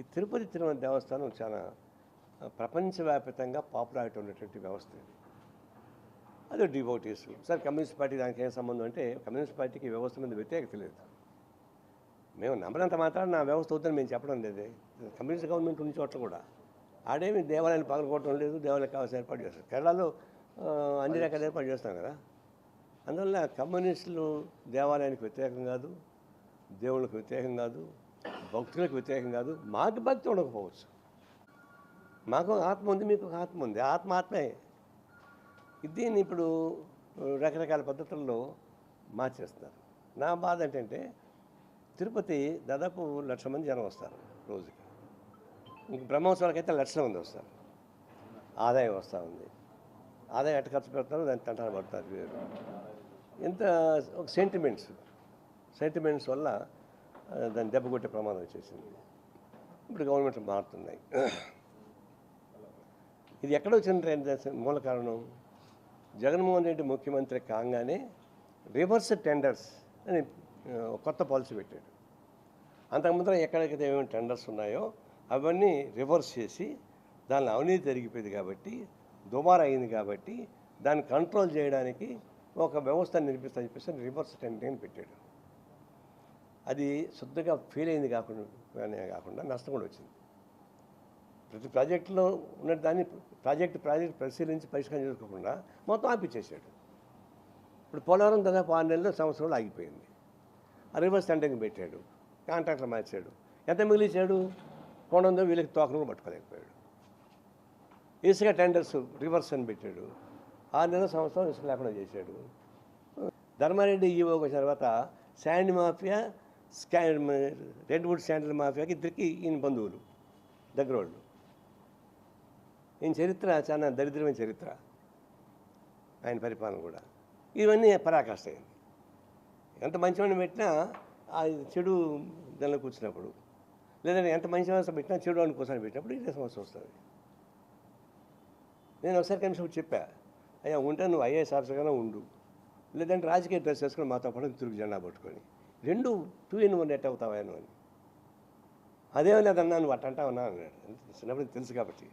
ఈ తిరుపతి తిరుమల దేవస్థానం చాలా ప్రపంచవ్యాప్తంగా పాపులారిటీ ఉన్నటువంటి వ్యవస్థ ఇది. అదే డివోటీస్. సార్ కమ్యూనిస్ట్ పార్టీ దానికి ఏం సంబంధం అంటే కమ్యూనిస్ట్ పార్టీకి వ్యవస్థ మీద వ్యతిరేకత లేదు. మేము నమ్మనంత మాత్రం నా వ్యవస్థ అవుతుందని మేము చెప్పడం లేదు. కమ్యూనిస్ట్ గవర్నమెంట్ ఉన్న చోట్ల కూడా. ఆడేమి దేవాలయాన్ని పగలగొట్టడం లేదు దేవాలయం కావాల్సిన ఏర్పాటు చేస్తారు. కేరళలో అన్ని రకాల ఏర్పాటు చేస్తాం కదా. అందువల్ల కమ్యూనిస్టులు దేవాలయానికి వ్యతిరేకం కాదు దేవుళ్ళకి వ్యతిరేకం కాదు భక్తులకు వ్యతిరేకం కాదు మాకు భక్తి ఉండకపోవచ్చు. మాకు ఒక ఆత్మ ఉంది మీకు ఒక ఆత్మ ఉంది. ఆత్మ ఆత్మే. దీన్ని ఇప్పుడు రకరకాల పద్ధతుల్లో మార్చేస్తారు నా బాధ ఏంటంటే తిరుపతి దాదాపు లక్ష మంది జనం వస్తారు రోజుకి. ఇంక బ్రహ్మోత్సవాలకు అయితే లక్షల మంది వస్తారు. ఆదాయం వస్తూ ఉంది. ఆదాయం ఎట్ట ఖర్చు పెడతారో దాన్ని తంటాలు పడతారు వేరు. ఎంత ఒక సెంటిమెంట్స్ సెంటిమెంట్స్ వల్ల దాన్ని దెబ్బ కొట్టే ప్రమాదం వచ్చేసింది. ఇప్పుడు గవర్నమెంట్ మారుతున్నాయి. ఇది ఎక్కడ వచ్చిన మూల కారణం? జగన్మోహన్ రెడ్డి ముఖ్యమంత్రి కాగానే రివర్స్ టెండర్స్ అని కొత్త పాలసీ పెట్టాడు. అంతకుముందు ఎక్కడెక్కడ ఏమేమి టెండర్స్ ఉన్నాయో అవన్నీ రివర్స్ చేసి దానిలో అవినీతి జరిగిపోయింది కాబట్టి దుబారా అయింది కాబట్టి దాన్ని కంట్రోల్ చేయడానికి ఒక వ్యవస్థ నిర్మిస్తా చెప్పేసి రివర్స్ టెండరింగ్ పెట్టాడు. అది శుద్ధగా ఫెయిల్ అయింది కాకుండా కాకుండా నష్టం కూడా వచ్చింది. ప్రతి ప్రాజెక్టులో ఉన్న దాన్ని ప్రాజెక్ట్ ప్రాజెక్ట్ పరిశీలించి పరిష్కారం చేసుకోకుండా మొత్తం ఆపిచ్చేసాడు. ఇప్పుడు పోలవరం దాదాపు ఆరు నెలలు సంవత్సరంలో ఆగిపోయింది. ఆ రివర్స్ టెండరింగ్ పెట్టాడు కాంట్రాక్టర్ మార్చాడు. ఎంత మిగిలిచాడు కొండందో వీళ్ళకి తోకను కూడా పట్టుకోలేకపోయాడు. ఇసుక టెండర్స్ రివర్స్ అని పెట్టాడు. ఆరు నెలల సంవత్సరం ఇసుక లేకుండా చేశాడు. ధర్మారెడ్డి ఈవోకి వచ్చిన తర్వాత శాండ్ మాఫియా స్కా రెడ్ వుడ్ శాండల్ మాఫియాకి ఇద్దరికి ఈయన బంధువులు దగ్గర వాళ్ళు. ఈయన చరిత్ర చాలా దరిద్రమైన చరిత్ర ఆయన పరిపాలన కూడా. ఇవన్నీ పరాకాష్ట అయింది ఎంత మంచివాడిని పెట్టినా ఆ చెడు దానిలో కూర్చున్నప్పుడు లేదంటే ఎంత మంచి వ్యవస్థ పెట్టినా చెడు అని కూర్చొని పెట్టినప్పుడు ఇదే సమస్య వస్తుంది. నేను ఒకసారి కనీసం చెప్పా అయ్యా ఉంటే నువ్వు ఐఏఎస్ ఆఫీసర్గానే ఉండు. లేదంటే రాజకీయ డ్రెస్ వేసుకొని మాతో పాటు తిరుగు జెండా పట్టుకొని. రెండు టూ ఇన్ వన్ ఎట్ అవుతావాను అని. అదేమో లేదన్నా నువ్వు అట్ట అంటావన్నా అన్నాడు. చిన్నప్పుడు తెలుసు కాబట్టి.